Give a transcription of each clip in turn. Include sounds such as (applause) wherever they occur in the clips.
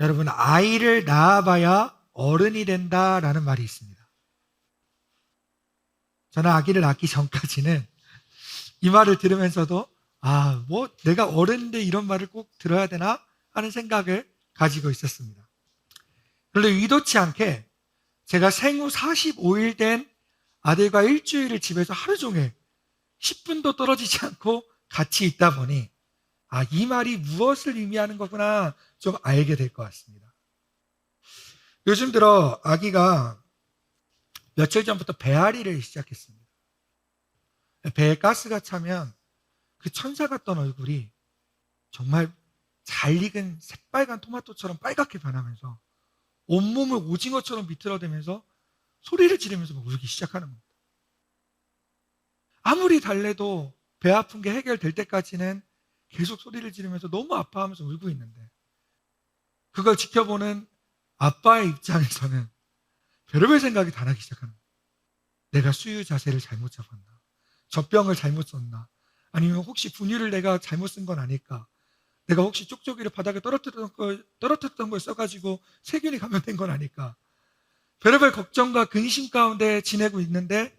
여러분, 아이를 낳아봐야 어른이 된다라는 말이 있습니다. 저는 아기를 낳기 전까지는 이 말을 들으면서도 아, 뭐 내가 어른인데 이런 말을 꼭 들어야 되나 하는 생각을 가지고 있었습니다. 그런데 의도치 않게 제가 생후 45일 된 아들과 일주일을 집에서 하루 종일 10분도 떨어지지 않고 같이 있다 보니 아, 이 말이 무엇을 의미하는 거구나 좀 알게 될 것 같습니다. 요즘 들어 아기가 며칠 전부터 배앓이를 시작했습니다. 배에 가스가 차면 그 천사 같던 얼굴이 정말 잘 익은 새빨간 토마토처럼 빨갛게 변하면서 온몸을 오징어처럼 비틀어대면서 소리를 지르면서 막 울기 시작하는 겁니다. 아무리 달래도 배 아픈 게 해결될 때까지는 계속 소리를 지르면서 너무 아파하면서 울고 있는데 그걸 지켜보는 아빠의 입장에서는 별의별 생각이 다 나기 거예요. 내가 수유 자세를 잘못 잡았나? 젖병을 잘못 썼나? 아니면 혹시 분유를 내가 잘못 쓴 건 아닐까? 내가 혹시 쪽쪽이를 바닥에 떨어뜨렸던 걸, 떨어뜨렸던 걸 써가지고 세균이 감염된 건 아닐까? 별의별 걱정과 근심 가운데 지내고 있는데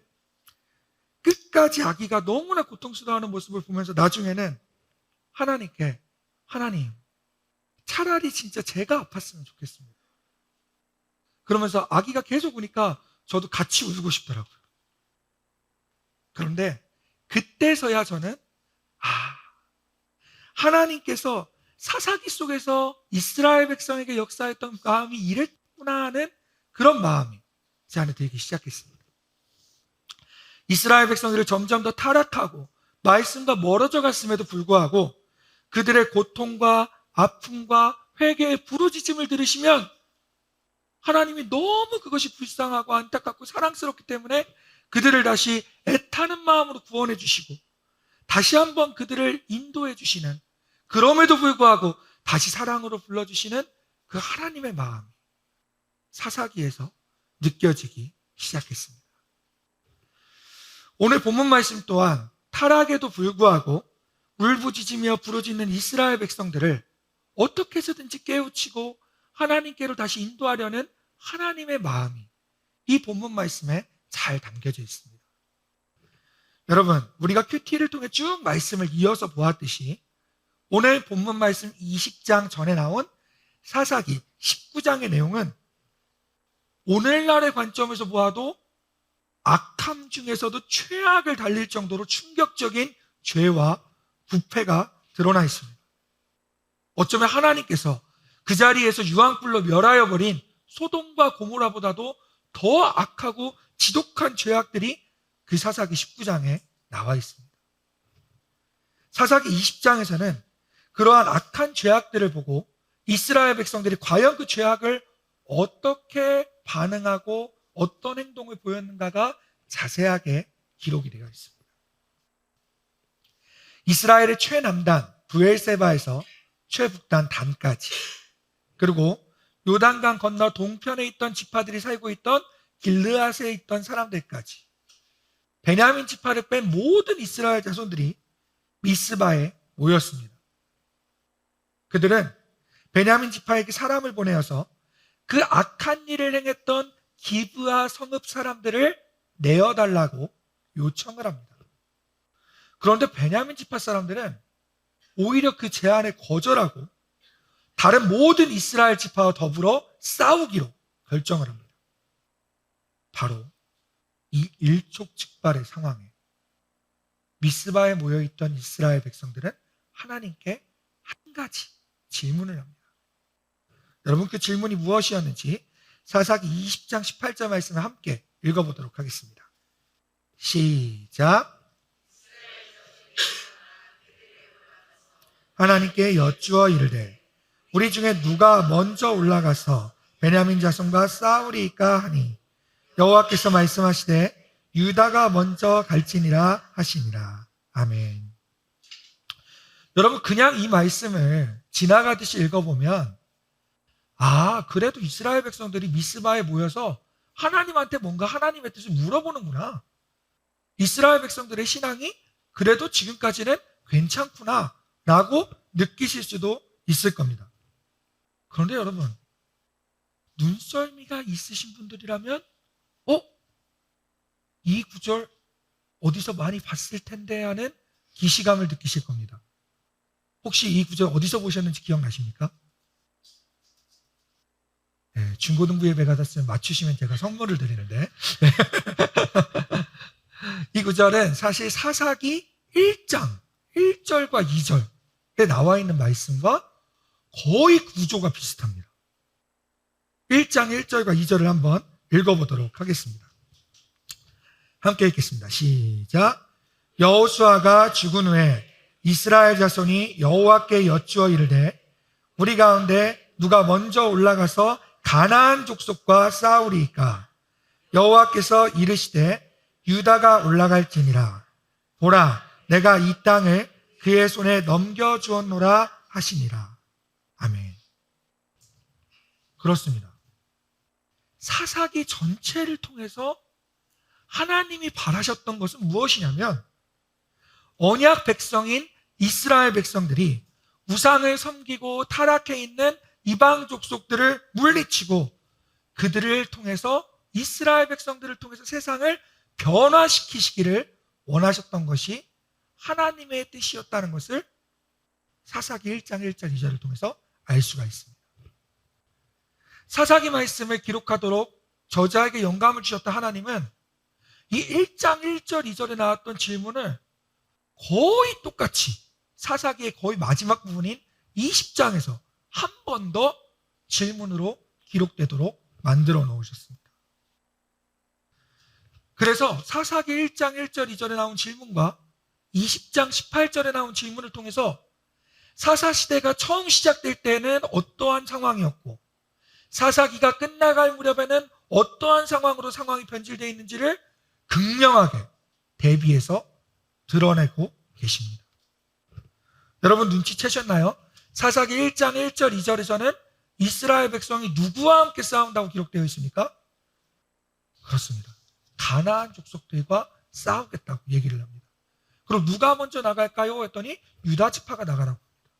끝까지 아기가 너무나 고통스러워하는 모습을 보면서 나중에는 하나님께 하나님 차라리 진짜 제가 아팠으면 좋겠습니다. 그러면서 아기가 계속 우니까 저도 같이 울고 싶더라고요. 그런데 그때서야 저는 아 하나님께서 사사기 속에서 이스라엘 백성에게 역사했던 마음이 이랬구나 하는 그런 마음이 제 안에 들기 시작했습니다. 이스라엘 백성들이 점점 더 타락하고 말씀과 멀어져 갔음에도 불구하고 그들의 고통과 아픔과 회개의 부르짖음을 들으시면 하나님이 너무 그것이 불쌍하고 안타깝고 사랑스럽기 때문에 그들을 다시 애타는 마음으로 구원해 주시고 다시 한번 그들을 인도해 주시는 그럼에도 불구하고 다시 사랑으로 불러주시는 그 하나님의 마음이 사사기에서 느껴지기 시작했습니다. 오늘 본문 말씀 또한 타락에도 불구하고 울부짖으며 부르짖는 이스라엘 백성들을 어떻게 해서든지 깨우치고 하나님께로 다시 인도하려는 하나님의 마음이 이 본문 말씀에 잘 담겨져 있습니다. 여러분, 우리가 큐티를 통해 쭉 말씀을 이어서 보았듯이 오늘 본문 말씀 20장 전에 나온 사사기 19장의 내용은 오늘날의 관점에서 보아도 악함 중에서도 최악을 달릴 정도로 충격적인 죄와 부패가 드러나 있습니다. 어쩌면 하나님께서 그 자리에서 유황불로 멸하여 버린 소돔과 고모라보다도 더 악하고 지독한 죄악들이 그 사사기 19장에 나와 있습니다. 사사기 20장에서는 그러한 악한 죄악들을 보고 이스라엘 백성들이 과연 그 죄악을 어떻게 반응하고 어떤 행동을 보였는가가 자세하게 기록이 되어 있습니다. 이스라엘의 최남단 부엘세바에서 최북단 단까지 그리고 요단강 건너 동편에 있던 지파들이 살고 있던 길르앗에 있던 사람들까지 베냐민 지파를 뺀 모든 이스라엘 자손들이 미스바에 모였습니다. 그들은 베냐민 지파에게 사람을 보내어서 그 악한 일을 행했던 기브아 성읍 사람들을 내어달라고 요청을 합니다. 그런데 베냐민 지파 사람들은 오히려 그 제안에 거절하고 다른 모든 이스라엘 지파와 더불어 싸우기로 결정을 합니다. 바로 이 일촉즉발의 상황에 미스바에 모여있던 이스라엘 백성들은 하나님께 한 가지 질문을 합니다. 여러분 그 질문이 무엇이었는지 사사기 20장 18절 말씀을 함께 읽어보도록 하겠습니다. 시작. 하나님께 여쭈어 이르되 우리 중에 누가 먼저 올라가서 베냐민 자손과 싸우리까 하니 여호와께서 말씀하시되 유다가 먼저 갈지니라 하시니라. 아멘. 여러분 그냥 이 말씀을 지나가듯이 읽어보면 아 그래도 이스라엘 백성들이 미스바에 모여서 하나님한테 뭔가 하나님의 뜻을 물어보는구나. 이스라엘 백성들의 신앙이 그래도 지금까지는 괜찮구나 라고 느끼실 수도 있을 겁니다. 그런데 여러분, 눈썰미가 있으신 분들이라면, 어? 이 구절 어디서 많이 봤을 텐데 하는 기시감을 느끼실 겁니다. 혹시 이 구절 어디서 보셨는지 기억나십니까? 네, 중고등부 예배 가셨으면 맞추시면 제가 선물을 드리는데. (laughs) 이 구절은 사실 사사기 1장, 1절과 2절에 나와 있는 말씀과 거의 구조가 비슷합니다. 1장 1절과 2절을 한번 읽어보도록 하겠습니다. 함께 읽겠습니다. 시작. 여호수아가 죽은 후에 이스라엘 자손이 여호와께 여쭈어 이르되 우리 가운데 누가 먼저 올라가서 가나안 족속과 싸우리이까 여호와께서 이르시되 유다가 올라갈지니라. 보라 내가 이 땅을 그의 손에 넘겨 주었노라 하시니라. 아멘. 그렇습니다. 사사기 전체를 통해서 하나님이 바라셨던 것은 무엇이냐면 언약 백성인 이스라엘 백성들이 우상을 섬기고 타락해 있는 이방 족속들을 물리치고 그들을 통해서 이스라엘 백성들을 통해서 세상을 변화시키시기를 원하셨던 것이 하나님의 뜻이었다는 것을 사사기 1장 1절 2절을 통해서 알 수가 있습니다. 사사기 말씀을 기록하도록 저자에게 영감을 주셨다 하나님은 이 1장 1절 2절에 나왔던 질문을 거의 똑같이 사사기의 거의 마지막 부분인 20장에서 한 번 더 질문으로 기록되도록 만들어 놓으셨습니다. 그래서 사사기 1장 1절 2절에 나온 질문과 20장 18절에 나온 질문을 통해서 사사 시대가 처음 시작될 때는 어떠한 상황이었고 사사기가 끝나갈 무렵에는 어떠한 상황으로 상황이 변질되어 있는지를 극명하게 대비해서 드러내고 계십니다. 여러분 눈치채셨나요? 사사기 1장 1절 2절에서는 이스라엘 백성이 누구와 함께 싸운다고 기록되어 있습니까? 그렇습니다. 가나안 족속들과 싸우겠다고 얘기를 합니다. 그럼 누가 먼저 나갈까요? 했더니 유다 지파가 나가라고 합니다.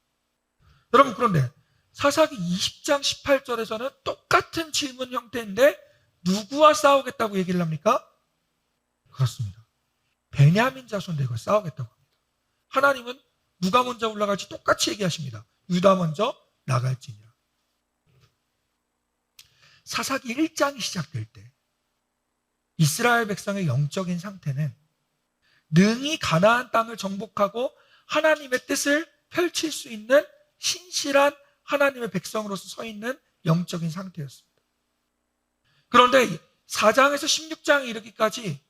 여러분 그런데 사사기 20장 18절에서는 똑같은 질문 형태인데 누구와 싸우겠다고 얘기를 합니까? 그렇습니다. 베냐민 자손들과 싸우겠다고 합니다. 하나님은 누가 먼저 올라갈지 똑같이 얘기하십니다. 유다 먼저 나갈지니라. 사사기 1장이 시작될 때 이스라엘 백성의 영적인 상태는 능히 가나안 땅을 정복하고 하나님의 뜻을 펼칠 수 있는 신실한 하나님의 백성으로서 서 있는 영적인 상태였습니다. 그런데 4장에서 16장에 이르기까지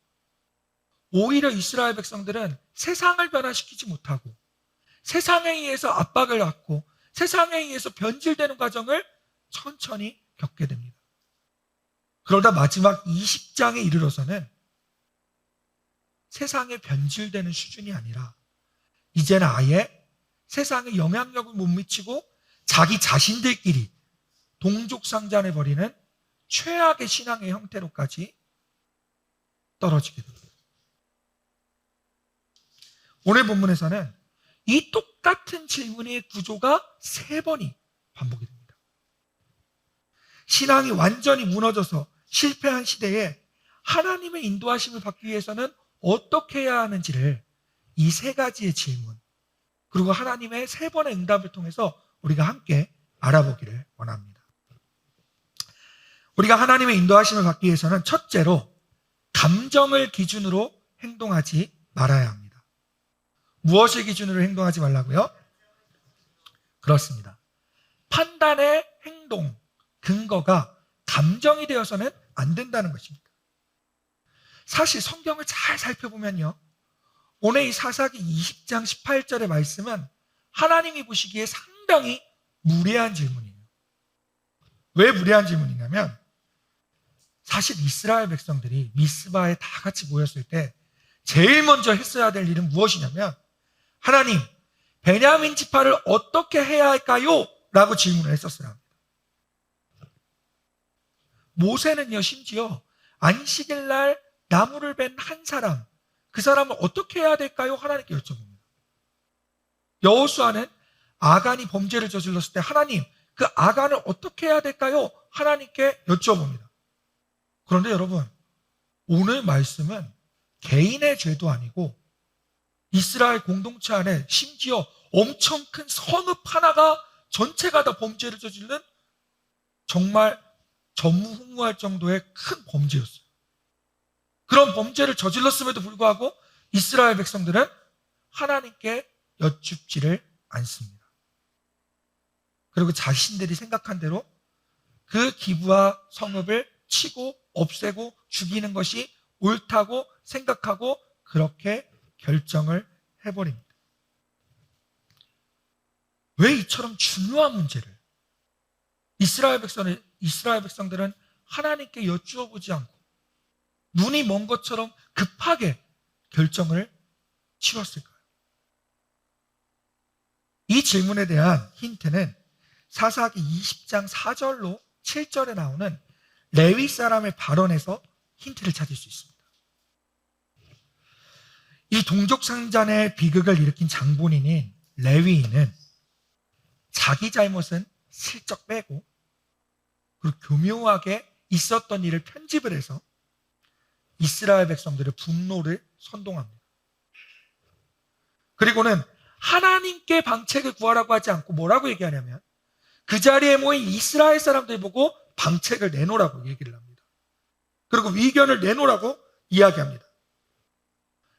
오히려 이스라엘 백성들은 세상을 변화시키지 못하고 세상에 의해서 압박을 받고 세상에 의해서 변질되는 과정을 천천히 겪게 됩니다. 그러다 마지막 20장에 이르러서는 세상에 변질되는 수준이 아니라 이제는 아예 세상에 영향력을 못 미치고 자기 자신들끼리 동족상잔해 버리는 최악의 신앙의 형태로까지 떨어지게 됩니다. 오늘 본문에서는 이 똑같은 질문의 구조가 세 번이 반복이 됩니다. 신앙이 완전히 무너져서 실패한 시대에 하나님의 인도하심을 받기 위해서는 어떻게 해야 하는지를 이 세 가지의 질문, 그리고 하나님의 세 번의 응답을 통해서 우리가 함께 알아보기를 원합니다. 우리가 하나님의 인도하심을 받기 위해서는 첫째로 감정을 기준으로 행동하지 말아야 합니다. 무엇을 기준으로 행동하지 말라고요? 그렇습니다. 판단의 행동, 근거가 감정이 되어서는 안 된다는 것입니다. 사실 성경을 잘 살펴보면요. 오늘 이 사사기 20장 18절의 말씀은 하나님이 보시기에 상당히 무례한 질문이에요. 왜 무례한 질문이냐면 사실 이스라엘 백성들이 미스바에 다 같이 모였을 때 제일 먼저 했어야 될 일은 무엇이냐면 하나님 베냐민 지파를 어떻게 해야 할까요? 라고 질문을 합니다. 모세는요 심지어 안식일 날 나무를 벤 한 사람 그 사람을 어떻게 해야 될까요? 하나님께 여쭤봅니다. 여호수아는 아간이 범죄를 저질렀을 때 하나님 그 아간을 어떻게 해야 될까요? 하나님께 여쭤봅니다. 그런데 여러분, 오늘 말씀은 개인의 죄도 아니고 이스라엘 공동체 안에 심지어 엄청 큰 성읍 하나가 전체가 다 범죄를 저지른 정말 전무후무할 정도의 큰 범죄였어요. 그런 범죄를 저질렀음에도 불구하고 이스라엘 백성들은 하나님께 여쭙지를 않습니다. 그리고 자신들이 생각한 대로 그 기부와 성읍을 치고 없애고 죽이는 것이 옳다고 생각하고 그렇게 결정을 해버립니다. 왜 이처럼 중요한 문제를 이스라엘 백성은 이스라엘 백성들은 하나님께 여쭈어 보지 않고 눈이 먼 것처럼 급하게 결정을 치렀을까요? 이 질문에 대한 힌트는 사사기 20장 4절로 7절에 나오는 레위 사람의 발언에서 힌트를 찾을 수 있습니다. 이 동족 상잔의 비극을 일으킨 장본인인 레위인은 자기 잘못은 슬쩍 빼고 교묘하게 있었던 일을 편집을 해서 이스라엘 백성들의 분노를 선동합니다. 그리고는 하나님께 방책을 구하라고 하지 않고 뭐라고 얘기하냐면 그 자리에 모인 이스라엘 사람들 보고 방책을 내놓으라고 얘기를 합니다. 그리고 위견을 내놓으라고 이야기합니다.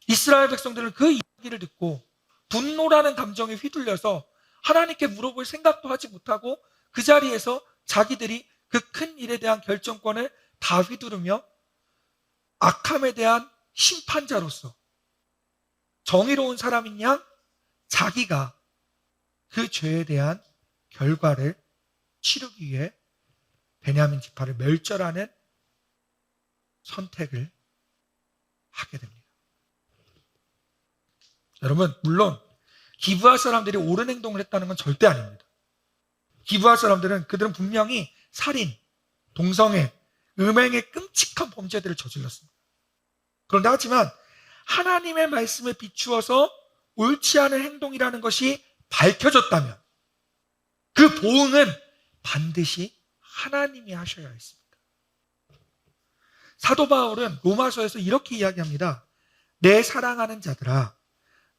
이스라엘 백성들은 그 이야기를 듣고 분노라는 감정에 휘둘려서 하나님께 물어볼 생각도 하지 못하고 그 자리에서 자기들이 그 큰 일에 대한 결정권을 다 휘두르며 악함에 대한 심판자로서 정의로운 사람인 양 자기가 그 죄에 대한 결과를 치르기 위해 베냐민 지파를 멸절하는 선택을 하게 됩니다. 여러분, 물론 기부할 사람들이 옳은 행동을 했다는 건 절대 아닙니다. 기부할 사람들은 그들은 분명히 살인, 동성애, 음행의 끔찍한 범죄들을 저질렀습니다. 그런데 하지만 하나님의 말씀에 비추어서 옳지 않은 행동이라는 것이 밝혀졌다면 그 보응은 반드시 하나님이 하셔야 했습니다. 사도 바울은 로마서에서 이렇게 이야기합니다. 내 사랑하는 자들아,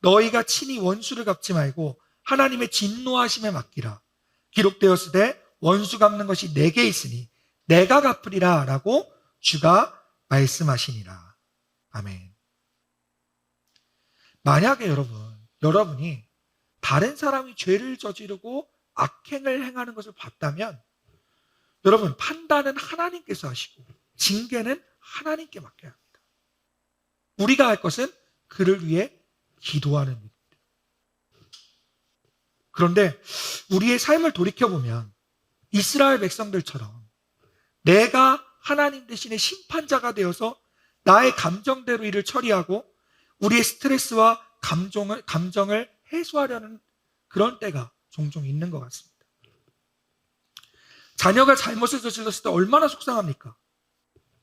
너희가 친히 원수를 갚지 말고 하나님의 진노하심에 맡기라. 기록되었으되 원수 갚는 것이 내게 있으니 내가 갚으리라 라고 주가 말씀하시니라. 아멘. 만약에 여러분, 여러분이 다른 사람이 죄를 저지르고 악행을 행하는 것을 봤다면 여러분 판단은 하나님께서 하시고 징계는 하나님께 맡겨야 합니다. 우리가 할 것은 그를 위해 기도하는 일입니다. 그런데 우리의 삶을 돌이켜보면 이스라엘 백성들처럼 내가 하나님 대신에 심판자가 되어서 나의 감정대로 일을 처리하고 우리의 스트레스와 감정을, 감정을 해소하려는 그런 때가 종종 있는 것 같습니다. 자녀가 잘못을 저질렀을 때 얼마나 속상합니까?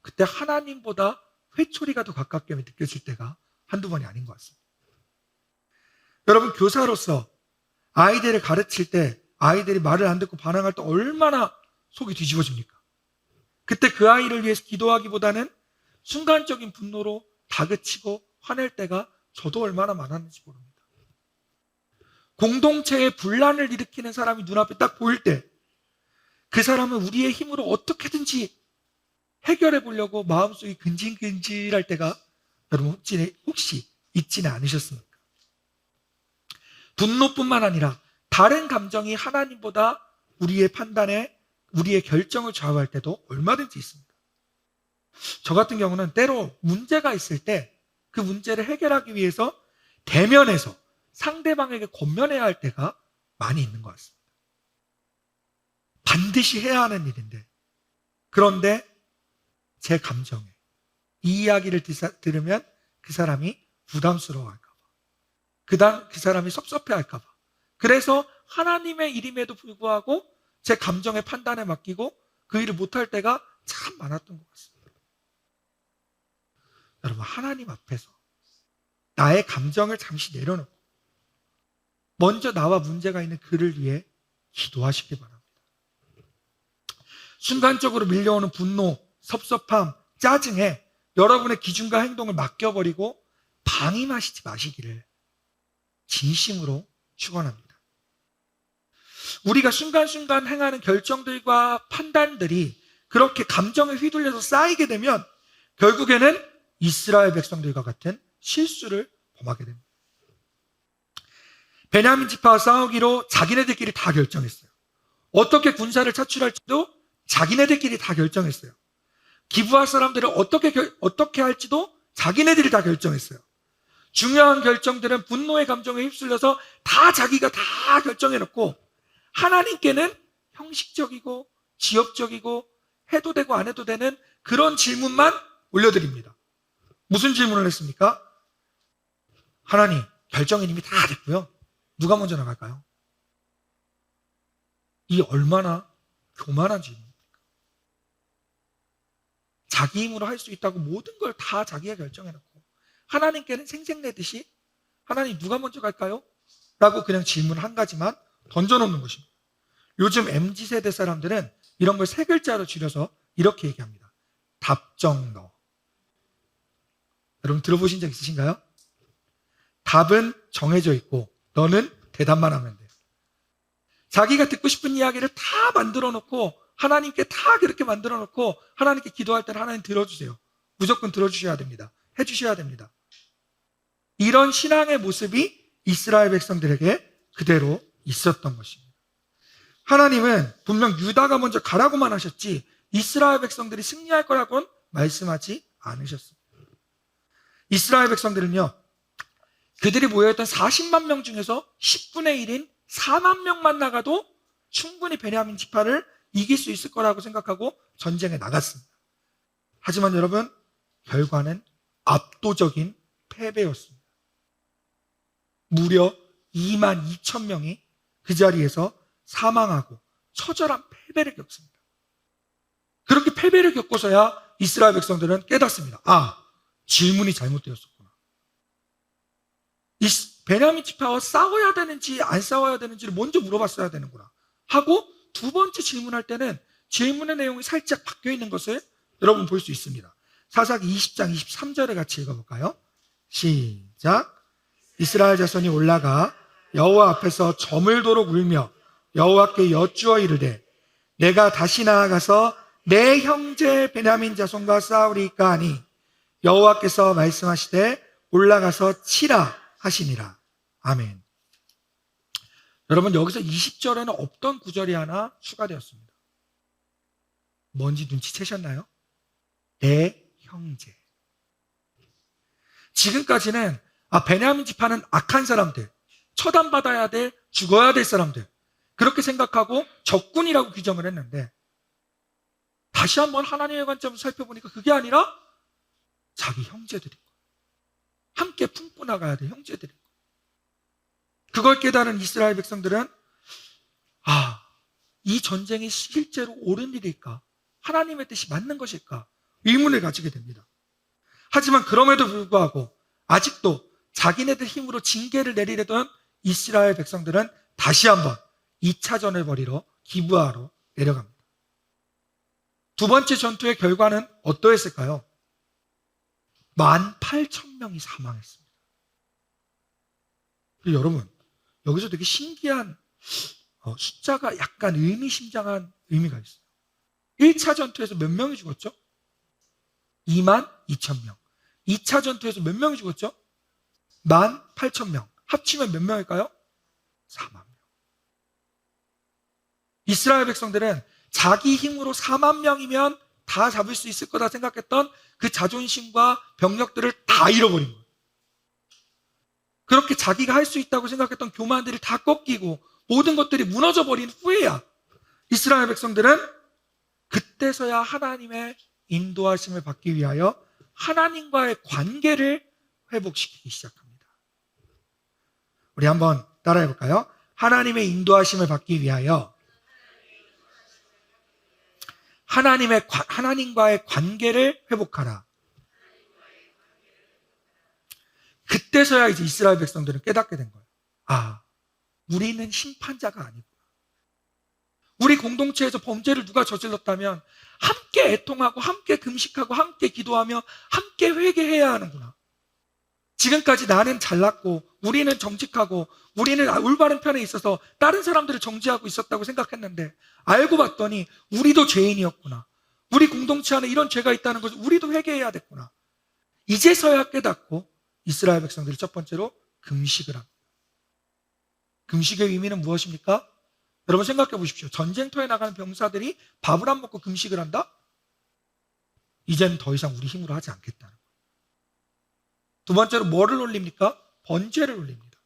그때 하나님보다 회초리가 더 가깝게 느껴질 때가 한두 번이 아닌 것 같습니다. 여러분, 교사로서 아이들을 가르칠 때 아이들이 말을 안 듣고 반항할 때 얼마나 속이 뒤집어집니까? 그때 그 아이를 위해서 기도하기보다는 순간적인 분노로 다그치고 화낼 때가 저도 얼마나 많았는지 모릅니다. 공동체에 분란을 일으키는 사람이 눈앞에 딱 보일 때 그 사람은 우리의 힘으로 어떻게든지 해결해 보려고 마음속이 근질근질할 때가 여러분 혹시, 혹시 있지는 않으셨습니까? 분노뿐만 아니라 다른 감정이 하나님보다 우리의 판단에 우리의 결정을 좌우할 때도 얼마든지 있습니다. 저 같은 경우는 때로 문제가 있을 때 그 문제를 해결하기 위해서 대면에서 상대방에게 권면해야 할 때가 많이 있는 것 같습니다. 반드시 해야 하는 일인데 그런데 제 감정에 이 이야기를 들으면 그 사람이 부담스러워할까봐 그다음 그 사람이 섭섭해할까봐 그래서 하나님의 일임에도 불구하고 제 감정의 판단에 맡기고 그 일을 못할 때가 참 많았던 것 같습니다. 여러분, 하나님 앞에서 나의 감정을 잠시 내려놓고 먼저 나와 문제가 있는 그를 위해 기도하시기 바랍니다. 순간적으로 밀려오는 분노, 섭섭함, 짜증에 여러분의 기준과 행동을 맡겨버리고 방임하시지 마시기를 진심으로 축원합니다. 우리가 순간순간 행하는 결정들과 판단들이 그렇게 감정에 휘둘려서 쌓이게 되면 결국에는 이스라엘 백성들과 같은 실수를 범하게 됩니다. 베냐민 지파와 싸우기로 자기네들끼리 다 결정했어요. 어떻게 군사를 차출할지도 자기네들끼리 다 결정했어요. 기부할 사람들을 어떻게 결- 어떻게 할지도 자기네들이 다 결정했어요. 중요한 결정들은 분노의 감정에 휩쓸려서 다 자기가 다 결정해놓고 하나님께는 형식적이고 지역적이고 해도 되고 안 해도 되는 그런 질문만 올려드립니다. 무슨 질문을 했습니까? 하나님, 결정은 이미 다 됐고요. 누가 먼저 나갈까요? 이 얼마나 교만한 질문입니까? 자기 힘으로 할 수 있다고 모든 걸 다 자기가 결정해놓고 하나님께는 생색내듯이 하나님 누가 먼저 갈까요? 라고 그냥 질문 한 가지만 던져놓는 것입니다. 요즘 MZ세대 사람들은 이런 걸 세 글자로 줄여서 이렇게 얘기합니다. 답정너. 여러분 들어보신 적 있으신가요? 답은 정해져 있고 너는 대답만 하면 돼요. 자기가 듣고 싶은 이야기를 다 만들어 놓고 하나님께 다 그렇게 만들어 놓고 하나님께 기도할 때는 하나님 들어주세요. 무조건 들어주셔야 됩니다. 해주셔야 됩니다. 이런 신앙의 모습이 이스라엘 백성들에게 그대로 있었던 것입니다. 하나님은 분명 유다가 먼저 가라고만 하셨지 이스라엘 백성들이 승리할 거라고는 말씀하지 않으셨습니다. 이스라엘 백성들은요, 그들이 모여있던 40만 명 중에서 10분의 1인 4만 명만 나가도 충분히 베냐민 지파를 이길 수 있을 거라고 생각하고 전쟁에 나갔습니다. 하지만 여러분, 결과는 압도적인 패배였습니다. 무려 2만 2천 명이 그 자리에서 사망하고 처절한 패배를 겪습니다. 그렇게 패배를 겪고서야 이스라엘 백성들은 깨닫습니다. 아, 질문이 잘못되었었구나. 이 베냐민 지파와 싸워야 되는지 안 싸워야 되는지를 먼저 물어봤어야 되는구나. 하고 두 번째 질문할 때는 질문의 내용이 살짝 바뀌어 있는 것을 여러분 볼 수 있습니다. 사사기 20장 23절을 같이 읽어볼까요? 시작. 이스라엘 자손이 올라가 여호와 앞에서 저물도록 울며 여호와께 여쭈어 이르되 내가 다시 나아가서 내 형제 베냐민 자손과 싸우리까 하니 여호와께서 말씀하시되 올라가서 치라 하시니라. 아멘. 여러분 여기서 20절에는 없던 구절이 하나 추가되었습니다. 뭔지 눈치채셨나요? 내 형제. 지금까지는 아 베냐민 지파는 악한 사람들, 처단받아야 돼, 죽어야 될 사람들 그렇게 생각하고 적군이라고 규정을 했는데 다시 한번 하나님의 관점을 살펴보니까 그게 아니라 자기 형제들인 거예요. 함께 품고 나가야 돼 형제들인 거예요. 그걸 깨달은 이스라엘 백성들은 아, 이 전쟁이 실제로 옳은 일일까? 하나님의 뜻이 맞는 것일까? 의문을 가지게 됩니다. 하지만 그럼에도 불구하고 아직도 자기네들 힘으로 징계를 내리려던 이스라엘 백성들은 다시 한번 2차전을 벌이러 기부하러 내려갑니다. 두 번째 전투의 결과는 어떠했을까요? 18,000명이 사망했습니다. 그리고 여러분, 여기서 되게 신기한 어, 숫자가 약간 의미심장한 의미가 있어요. 1차 전투에서 몇 명이 죽었죠? 2만 2천 명. 2차 전투에서 몇 명이 죽었죠? 1만 8천 명. 합치면 몇 명일까요? 4만 명. 이스라엘 백성들은 자기 힘으로 4만 명이면 다 잡을 수 있을 거다 생각했던 그 자존심과 병력들을 다 잃어버린 거예요. 그렇게 자기가 할 수 있다고 생각했던 교만들이 다 꺾이고 모든 것들이 무너져 버린 후에야 이스라엘 백성들은 그때서야 하나님의 인도하심을 받기 위하여 하나님과의 관계를 회복시키기 시작합니다. 우리 한번 따라해 볼까요? 하나님의 인도하심을 받기 위하여 하나님의 관- 하나님과의 관계를 회복하라. 그때서야 이제 이스라엘 백성들은 깨닫게 된 거예요. 아, 우리는 심판자가 아니구나. 우리 공동체에서 범죄를 누가 저질렀다면 함께 애통하고 함께 금식하고 함께 기도하며 함께 회개해야 하는구나. 지금까지 나는 잘났고 우리는 정직하고 우리는 올바른 편에 있어서 다른 사람들을 정지하고 있었다고 생각했는데 알고 봤더니 우리도 죄인이었구나. 우리 공동체 안에 이런 죄가 있다는 것을 우리도 회개해야 됐구나. 이제서야 깨닫고 이스라엘 백성들이 첫 번째로 금식을 합니다. 금식의 의미는 무엇입니까? 여러분 생각해 보십시오. 전쟁터에 나가는 병사들이 밥을 안 먹고 금식을 한다? 이제는 더 이상 우리 힘으로 하지 않겠다는. 두 번째로 뭐를 올립니까? 번제를 올립니다.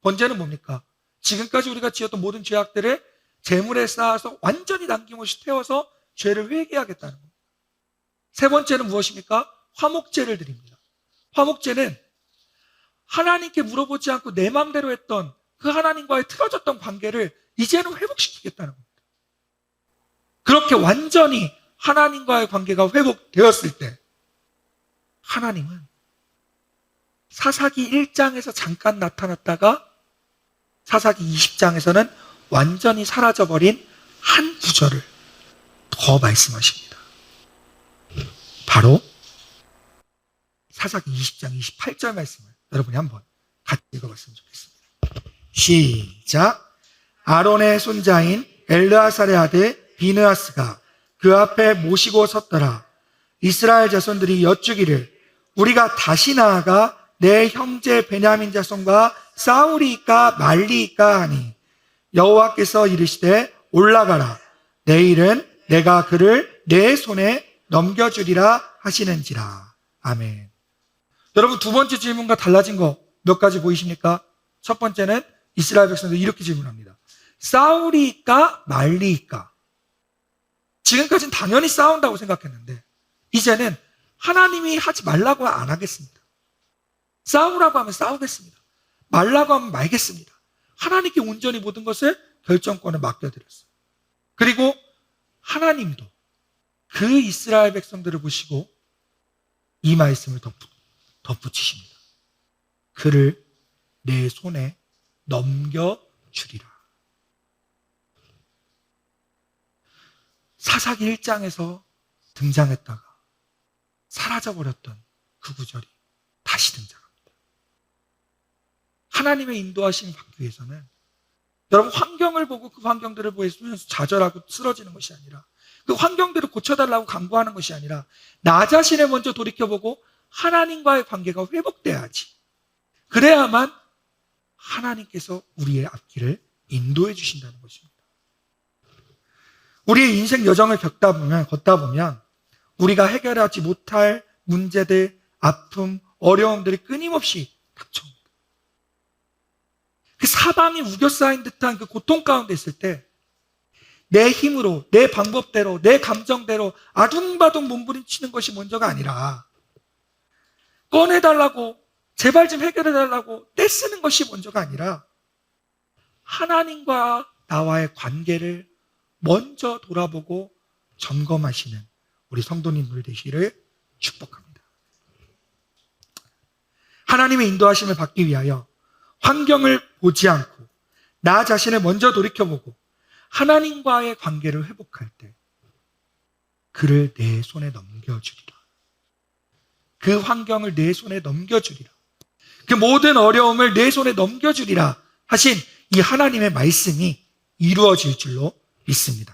번제는 뭡니까? 지금까지 우리가 지었던 모든 죄악들을 재물에 쌓아서 완전히 남김없이 태워서 죄를 회개하겠다는 겁니다. 세 번째는 무엇입니까? 화목제를 드립니다. 화목제는 하나님께 물어보지 않고 내 마음대로 했던 그 하나님과의 틀어졌던 관계를 이제는 회복시키겠다는 겁니다. 그렇게 완전히 하나님과의 관계가 회복되었을 때 하나님은 사사기 1장에서 잠깐 나타났다가 사사기 20장에서는 완전히 사라져버린 한 구절을 더 말씀하십니다. 바로 사사기 20장 28절 말씀을 여러분이 한번 같이 읽어봤으면 좋겠습니다. 시작. 아론의 손자인 엘르아살의 아들 비느아스가 그 앞에 모시고 섰더라. 이스라엘 자손들이 여쭈기를 우리가 다시 나아가 내 형제 베냐민 자손과 싸우리까 말리까 하니 여호와께서 이르시되 올라가라. 내일은 내가 그를 내 손에 넘겨주리라 하시는지라. 아멘. 여러분 두 번째 질문과 달라진 거 몇 가지 보이십니까? 첫 번째는 이스라엘 백성들이 이렇게 질문합니다. 싸우리까 말리까? 지금까지는 당연히 싸운다고 생각했는데 이제는 하나님이 하지 말라고 안 하겠습니다. 싸우라고 하면 싸우겠습니다. 말라고 하면 말겠습니다. 하나님께 온전히 모든 것을 결정권을 맡겨드렸어요. 그리고 하나님도 그 이스라엘 백성들을 보시고 이 말씀을 덧붙, 덧붙이십니다. 그를 내 손에 넘겨주리라. 사사기 1장에서 등장했다가 사라져버렸던 그 구절이 다시 등장합니다. 하나님의 인도하심을 받기 위해서는 여러분 환경을 보고 그 환경들을 보면서 좌절하고 쓰러지는 것이 아니라 그 환경들을 고쳐달라고 강구하는 것이 아니라 나 자신을 먼저 돌이켜보고 하나님과의 관계가 회복돼야지. 그래야만 하나님께서 우리의 앞길을 인도해 주신다는 것입니다. 우리의 인생 여정을 겪다 보면, 걷다 보면 우리가 해결하지 못할 문제들, 아픔, 어려움들이 끊임없이 닥쳐옵니다. 그 사방이 우겨싸인 듯한 그 고통 가운데 있을 때 내 힘으로, 내 방법대로, 내 감정대로 아둥바둥 몸부림치는 것이 먼저가 아니라 꺼내달라고, 제발 좀 해결해달라고 떼쓰는 것이 먼저가 아니라 하나님과 나와의 관계를 먼저 돌아보고 점검하시는 우리 성도님들 되시기를 축복합니다. 하나님의 인도하심을 받기 위하여 환경을 보지 않고 나 자신을 먼저 돌이켜보고 하나님과의 관계를 회복할 때 그를 내 손에 넘겨주리라. 그 환경을 내 손에 넘겨주리라. 그 모든 어려움을 내 손에 넘겨주리라 하신 이 하나님의 말씀이 이루어질 줄로 믿습니다.